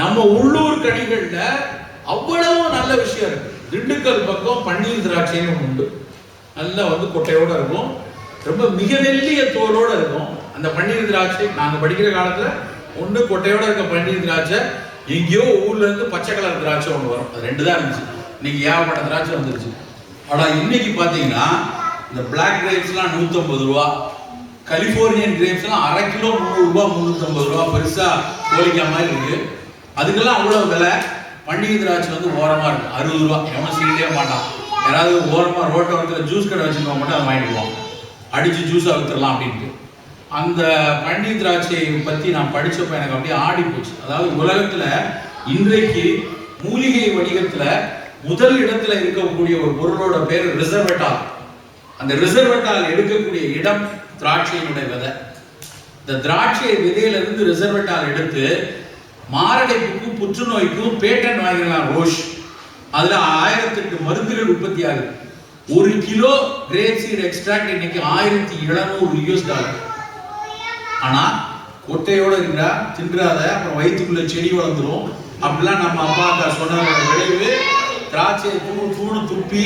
நம்ம உள்ளூர் கனிகள்ல அவ்வளவு நல்ல விஷயம் இருக்கு. திண்டுக்கல் பக்கம் பன்னீர் திராட்சையும் உண்டு. நல்லா வந்து கொட்டையோட இருக்கும். ரொம்ப மிக மெல்லிய தோலோட இருக்கும். அந்த பன்னீர் திராட்சை நாங்க படிக்கிற காலத்துல ஒண்ணு கொட்டையோட இருக்க பன்னீர் திராட்சை எங்கேயோ ஊர்ல இருந்து பச்சை கலர் திராட்சை ஒன்று வரும். அது ரெண்டு தான் இருந்துச்சு. இன்னைக்கு ஏகப்பட்ட திராட்சை வந்துருச்சு. ஆனா இன்னைக்கு பாத்தீங்கன்னா இந்த பிளாக் கிரேப்ஸ்லாம் நூற்றம்பது ரூபா கலிஃபோர்னியன் கிரேப்ஸ்லாம் அரை கிலோ முந்நூறுரூவா முந்நூற்றம்பது ரூபா. பெருசா கோலிக்காய் மாதிரி இருக்கு. அதுக்கெல்லாம் அவ்வளவு விலை. பண்டிகை திராட்சை வந்து ஓரமா இருக்கு. அறுபது ரூபா. எவனும் சீக்கிரே மாட்டான். யாராவது ஓரமா ரோட்டை வந்து ஜூஸ் கடை வச்சுருந்தவங்க மட்டும் அதை வாங்கிடுவோம் அடிச்சு ஜூஸாக வித்துடலாம் அப்படின்ட்டு. அந்த பண்டிகை திராட்சையை பத்தி நான் படிச்சப்ப எனக்கு அப்படியே ஆடி போச்சு. அதாவது உலகத்துல இன்றைக்கு மூலிகை வணிகத்துல முதல் இடத்துல இருக்கக்கூடிய ஒரு பொருளோட பேர் ரிசர்வெட்டால் அந்த ரிசர்வெட்டால் எடுக்கக்கூடிய இடம் திராட்சையினுடைய விதை. இந்த திராட்சை விதையில இருந்து ரிசர்வெட்டால் எடுத்து மாரடைப்புக்கும் புற்றுநோய்க்கும் பேட்டன் வாங்கிடலாம் ரோஷ். அதில் ஆயிரத்தெட்டு மருந்துகள் உற்பத்தி ஆகுது ஒரு கிலோ கிரேப் சீட் எக்ஸ்ட்ராக்ட் இன்னைக்கு ஆயிரத்தி எழுநூறு யூஎஸ் டாலர் ஆனா கொட்டையோட இருந்தா தின்றாத அப்புறம் வயிற்றுக்குள்ள செடி வளர்ந்துடும் அப்படிலாம் நம்ம அப்பா அக்கா சொன்னதோட விளைவு திராட்சையை தூணு தூணு துப்பி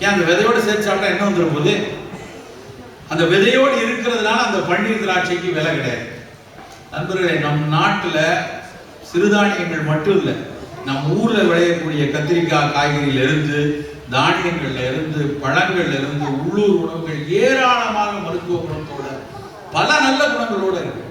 ஏன் அந்த விதையோட சேர்த்து சாப்பிட்டா என்ன வந்துடும் போது அந்த விதையோடு இருக்கிறதுனால அந்த பன்னீர் திராட்சைக்கு விலை கிடையாது. நண்பர்களே நம் நாட்டில் சிறுதானியங்கள் மட்டும் இல்லை நம் ஊர்ல விளையக்கூடிய கத்திரிக்காய் காய்கறியில இருந்து தானியங்கள்ல இருந்து பழங்கள்ல இருந்து உள்ளூர் உணவுகள் ஏராளமாக மருத்துவ குணத்தோட பல நல்ல குணங்களோட இருக்கு.